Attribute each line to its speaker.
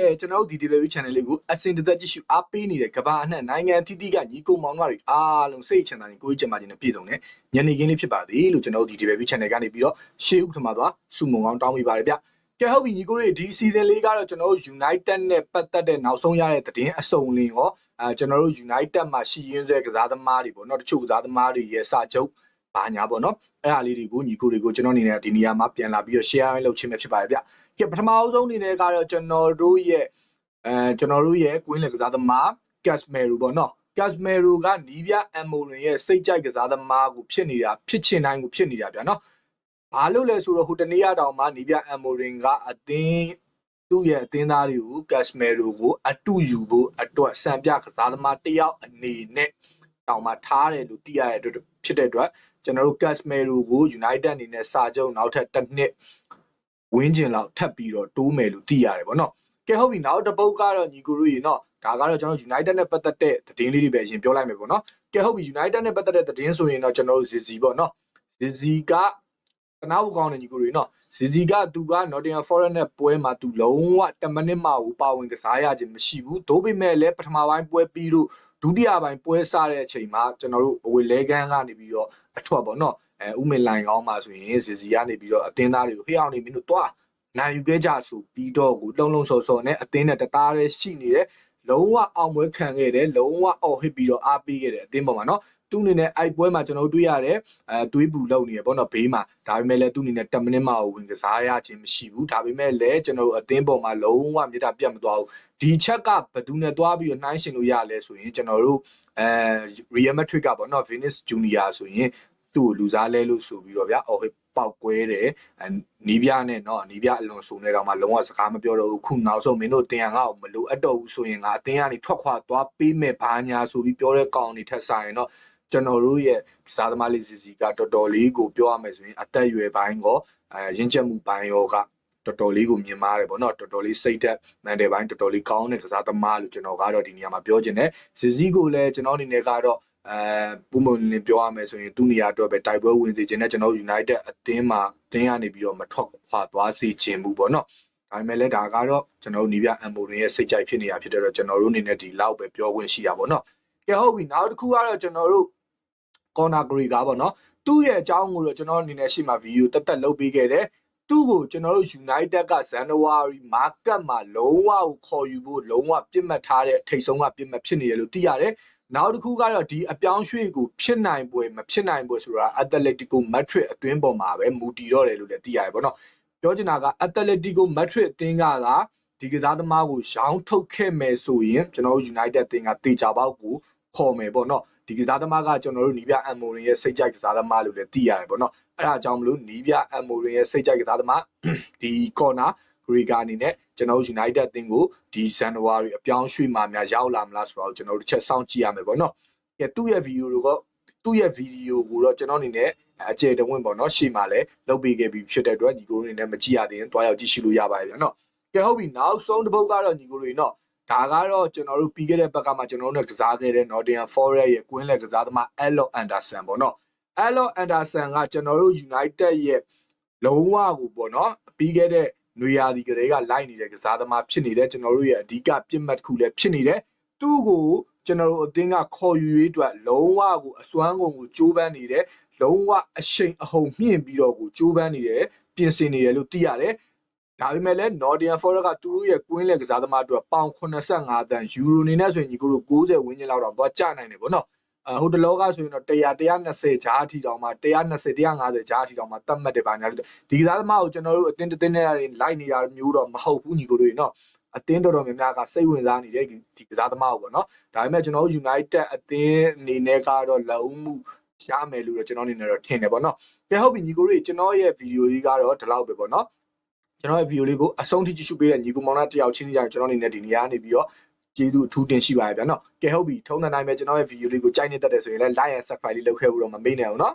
Speaker 1: အဲကျွန်တော်တို့ဒီ delivery channel လေးကိုအစင်တသက်ကြည့်ရှုအားပေးနေတဲ့ကဘာအနှံ့နိုင်ငံအသီးသီးကညီကိုမောင်နှမတွေအားလုံးစိတ်ချမ်းသာရင်ကိုယ်ကြီးချမ်းသာခြင်းနဲ့ပြည့်စုံတဲ့ညနေခင်းလေးဖြစ်ပါသေးလို့ကျွန်တော်တို့ဒီ delivery channel ကနေပြီးတော့ရှေးဥပထမသွားစုမုံကောင်းတောင်းပေးပါတယ်ဗျကဲဟုတ်ပြီညီကိုတွေဒီ season လေးကတော့ကျွန်တော်တို့ United နဲ့ပတ်သက်တဲ့နောက်ဆုံးရတဲ့သတင်းအစုံလင်ရောအဲကျွန်တော်တို့ United မှာရှိရင်းဆွဲကစားသမားတွေပေါ့နော်တချို့ကစားသမားတွေရဲ့စာချုပ်ဘာညာပေါ့နော်အဲ့အားလေးတွေကိုညီကိုတွေကိုကျွန်တော်အနေနဲ့ဒီနေရာမှာပြန်လာပြီးတော့ share လုပ်ခြင်းပဲဖြစ်ပါတယ်ဗျကဲ ပထမအဆုံးအနေနဲ့ကတော့ကျွန်တော်တို့ရဲ့အဲကျွန်တော်တို့ရဲ့ကွင်းလယ်ကစားသမား Casemiro ပေါ့နော် Casemiro ကနီးပြ Amorin ရဲ့စိတ်ကြိုက်ကစားသမားကိုဖြစ်နေတာဖြစ်ချင်တိုင်းကိုဖြစ်နေတာဗျာနော်ဘာလို့လဲဆိုတော့ဟိုတနေ့ရတောင်မှနီးပြ Amorin ကအသင်းသူ့ရဲ့အသင်းသားတွေကို Casemiro ကိုအတူယူဖို့အတွက်စံပြကစားသမားတစ်ယောက်အနေနဲ့တောင်မှထားတယ်လို့သိရတဲ့အတွက်ဖြစ်တဲ့အတွက်ကျွန်တော်တို့ Casemiro ကို United အနေနဲ့စာချုပ်နောက်ထပ်တစ်နှစ် ဝင်းကျင်လောက်ထပ်ပြီးတော့တိုးမယ်လို့သိရတယ်ဗောနော်ကဲဟုတ်ပြီနောက်တစ်ပုတ်ကတော့ညီကိုတို့ရေနော်ဒါကတော့ကျွန်တော် United နဲ့ပတ်သက်တဲ့သတင်းလေးတွေပဲအရင်ပြောလိုက်မယ်ဗောနော်ကဲဟုတ်ပြီ United နဲ့ပတ်သက်တဲ့သတင်းဆိုရင်တော့ကျွန်တော်တို့ Zizi ဗောနော် Zizi ကတနာဖို့ကောင်းတယ်ညီကိုတွေနော် Zizi ကသူက Nottingham Forest နဲ့ပွဲမှာသူလုံးဝ10မိနစ်မှကိုပါဝင်ကစားရခြင်းမရှိဘူးသို့ပေမဲ့လည်းပထမပိုင်းပွဲပြီးလို့ ဒုတိယပိုင်းပွဲစတဲ့အချိန်မှာကျွန်တော်တို့အဝေလဲကန်းကနေပြီးတော့အထွက်ပေါ့နော်အဲဥမင်လိုင်ကောင်းမှာဆိုရင်ဇီဇီကနေပြီးတော့အတင်းသားတွေကိုဖေးအောင်နေမင်းတို့တွားနိုင်ယူခဲ့ကြဆိုပြီးတော့ကိုလုံလုံဆော်ဆော်နဲ့အတင်းနဲ့တသားတည်းရှိနေတယ်လုံးဝအောင်ပွဲခံခဲ့တယ်လုံးဝအော်ဟစ်ပြီးတော့အားပေးခဲ့တယ်အတင်းပေါ်မှာနော် သူ့အနေနဲ့အိုက်ပွဲမှာကျွန်တော်တို့တွေ့ရတယ်အဲသွေးပူလုံနေရပေါ့နော်ဘေးမှာဒါပေမဲ့လည်းသူ့အနေနဲ့10မိနစ်မှဝင်ကစားရခြင်းမရှိဘူးဒါပေမဲ့လည်းကျွန်တော်တို့အသင်းပေါ်မှာလုံးဝမြေတာပြတ်မသွားဘူးဒီချက်ကဘယ်သူနဲ့သွားပြီးတော့နှိုင်းရှင်လို့ရလဲဆိုရင်ကျွန်တော်တို့အဲ Real Madrid ကပေါ့နော် Vinicius Junior ဆိုရင်သူ့ကိုလူစားလဲလို့ဆိုပြီးတော့ဗျာအော်ဟစ်ပောက်ကွဲတယ်နီးပြနဲ့เนาะနီးပြအလွန်ဆိုနေတော့မှလုံးဝစကားမပြောတော့ဘူးခုနောက်ဆုံးမင်းတို့တင်ရငါ့ကိုမလိုအပ်တော့ဘူးဆိုရင်ငါအတင်းကနေထွက်ခွာသွားပေးမယ်ဘာညာဆိုပြီးပြောတဲ့ကောင်တွေထက်ဆိုင်ရင်တော့ ကျွန်တော်တို့ရဲ့စားသမားလေးစီစီကတော်တော်လေးကိုပြောရမယ်ဆိုရင်အသက်အရွယ်ပိုင်းကောအဲရင့်ကျက်မှုပိုင်းရောကတော်တော်လေးကိုမြင်မာတယ်ပေါ့နော်တော်တော်လေးစိတ်သက်မန်တယ်ပိုင်းတော်တော်လေးကောင်းတဲ့ကစားသမားလို့ကျွန်တော်ကတော့ဒီနေရာမှာပြောချင်တယ်ဇီဇီကိုလည်းကျွန်တော်အနေနဲ့ကတော့အဲပုံမှန်လင်းပြောရမယ်ဆိုရင်သူ့နေရာအတွက်ပဲတိုက်ပွဲဝင်စေခြင်းနဲ့ကျွန်တော် United အသင်းမှာတင်းရနေပြီးတော့မထွက်ခွာသွားစေခြင်းဘူးပေါ့နော်ဒါပေမဲ့လည်းဒါကတော့ကျွန်တော်တို့နီးပြအမ်မိုရင်ရဲ့စိတ်ကြိုက်ဖြစ်နေတာဖြစ်တဲ့တော့ကျွန်တော်တို့အနေနဲ့ဒီလောက်ပဲပြောခွင့်ရှိရပါတော့ကဲဟုတ်ပြီနောက်တစ်ခုကတော့ကျွန်တော်တို့ corner gray ကပေါ့နော်သူ့ရဲ့အကြောင်းကိုတော့ကျွန်တော်အနေနဲ့ရှေ့မှာဗီဒီယိုတက်တက်လုပ်ပေးခဲ့တယ်သူ့ကိုကျွန်တော်တို့ United ကဇန်နဝါရီမာကတ်မှာလုံးဝကိုခေါ်ယူဖို့လုံးဝပြစ်မှတ်ထားတဲ့ထိတ်ဆုံးကပြစ်မှတ်ဖြစ်နေတယ်လို့သိရတယ်။နောက်တစ်ခုကတော့ဒီအပြောင်းရွှေ့ကိုဖြစ်နိုင်ပွဲမဖြစ်နိုင်ပွဲဆိုတာ Atletico Madrid အတွင်းပေါ်မှာပဲမူတည်တော့တယ်လို့လည်းသိရတယ်ပေါ့နော်။ပြောချင်တာက Atletico Madrid အသင်းကသာဒီကစားသမားကိုရောင်းထုတ်ခဲ့မယ်ဆိုရင်ကျွန်တော်တို့ United အသင်းကတေချာပေါက်ကို ခေါ်မယ်ပေါ့နော်။ဒီကစားသမားကကျွန်တော်တို့နီးပြအမ်မိုရင်ရဲ့စိတ်ကြိုက်ကစားသမားလို့လည်းသိရတယ်ပေါ့နော်အဲ့ဒါကြောင့်မလို့နီးပြအမ်မိုရင်ရဲ့စိတ်ကြိုက်ကစားသမားဒီကော်နာဂရီဂါအနေနဲ့ကျွန်တော်တို့ United အသင်းကိုဒီဇန်နဝါရီအပြောင်းရွှေ့မှများရောက်လာမလားဆိုတော့ကျွန်တော်တို့တစ်ချက်စောင့်ကြည့်ရမယ်ပေါ့နော်ကဲသူ့ရဲ့ဗီဒီယိုတော့သူ့ရဲ့ဗီဒီယိုကိုတော့ကျွန်တော်အနေနဲ့အကျယ်တဝင့်ပေါ့နော်ရှေ့မှာလည်းလုပ်ပေးခဲ့ပြီးဖြစ်တဲ့အတွက်ညီကိုတွေနဲ့မကြည့်ရသေးရင်တွားရောက်ကြည့်ရှုလို့ရပါတယ်ဗျာနော်ကဲဟုတ်ပြီနောက်ဆုံးတစ်ပုတ်ကတော့ညီကိုတွေနော် ဒါကတော့ကျွန်တော်တို့ပြီးခဲ့တဲ့ဘက်ကမှကျွန်တော်တို့နဲ့ကစားခဲ့တဲ့ Nottingham Forest ရဲ့ကွင်းလယ်ကစားသမား Elliot Anderson ပေါ့နော် Elliot Anderson ကကျွန်တော်တို့ United ရဲ့လုံးဝကိုပေါ့နော်ပြီးခဲ့တဲ့နွေရာသီကလေးကလိုက်နေတဲ့ကစားသမားဖြစ်နေတဲ့ကျွန်တော်တို့ရဲ့အဓိကပြစ်မှတ်တစ်ခုလည်းဖြစ်နေတယ်သူ့ကိုကျွန်တော်တို့အသင်းကခေါ်ယူရေးအတွက်လုံးဝကိုအစွမ်းကုန်ကိုကြိုးပမ်းနေတယ်လုံးဝအရှိန်အဟုန်မြင့်ပြီးတော့ကိုကြိုးပမ်းနေတယ်ပြင်ဆင်နေတယ်လို့သိရတယ် ဒါပေမဲ့လည်း Nottingham Forest ကသူတို့ရဲ့ကွင်းလယ်ကစားသမားအတွက်ပေါင်85တန်ယူရိုနေနဲ့ဆိုရင်ညီကိုတို့90ဝန်းကျင်လောက်တော့သွားကျနိုင်တယ်ဗောနော်အဟိုတလောကဆိုရင်တော့100 120ဂျားအထိတောင်မှ120 150ဂျားအထိတောင်မှတတ်မှတ်တယ်ပါညာလို့ဒီကစားသမားကိုကျွန်တော်တို့အတင်းတင်းနဲ့လိုက်နေတာမျိုးတော့မဟုတ်ဘူးညီကိုတို့နော်အသင်းတော်တော်များများကစိတ်ဝင်စားနေတဲ့ဒီကစားသမားကိုပေါ့နော်ဒါပေမဲ့ကျွန်တော်တို့ United အသင်းအနေနဲ့ကတော့လုံမှုရမယ်လို့တော့ကျွန်တော်အနေနဲ့တော့ထင်တယ်ပေါ့နော်ကဲဟုတ်ပြီညီကိုတို့ကျွန်တော်ရဲ့ဗီဒီယိုလေးကတော့ဒီလောက်ပဲပေါ့နော် ကျွန်တော်ရဲ့ဗီဒီယိုလေးကိုအဆုံးထိကြည့်ရှုပေးတဲ့ညီကိုမောင်နှတယောက်ချင်းကြကျွန်တော်အနေနဲ့ဒီနေရာနေပြီးတော့ကျေးဇူးအထူးတင်ရှိပါရဗျာနော်ကဲဟုတ်ပြီထုံးတဲ့တိုင်းပဲကျွန်တော်ရဲ့ဗီဒီယိုလေးကိုကြိုက်နေတတ်တယ်ဆိုရင်လည်း like and subscribe လေးလုပ်ခဲ့ဖို့တော့မမေ့နဲ့အောင်နော်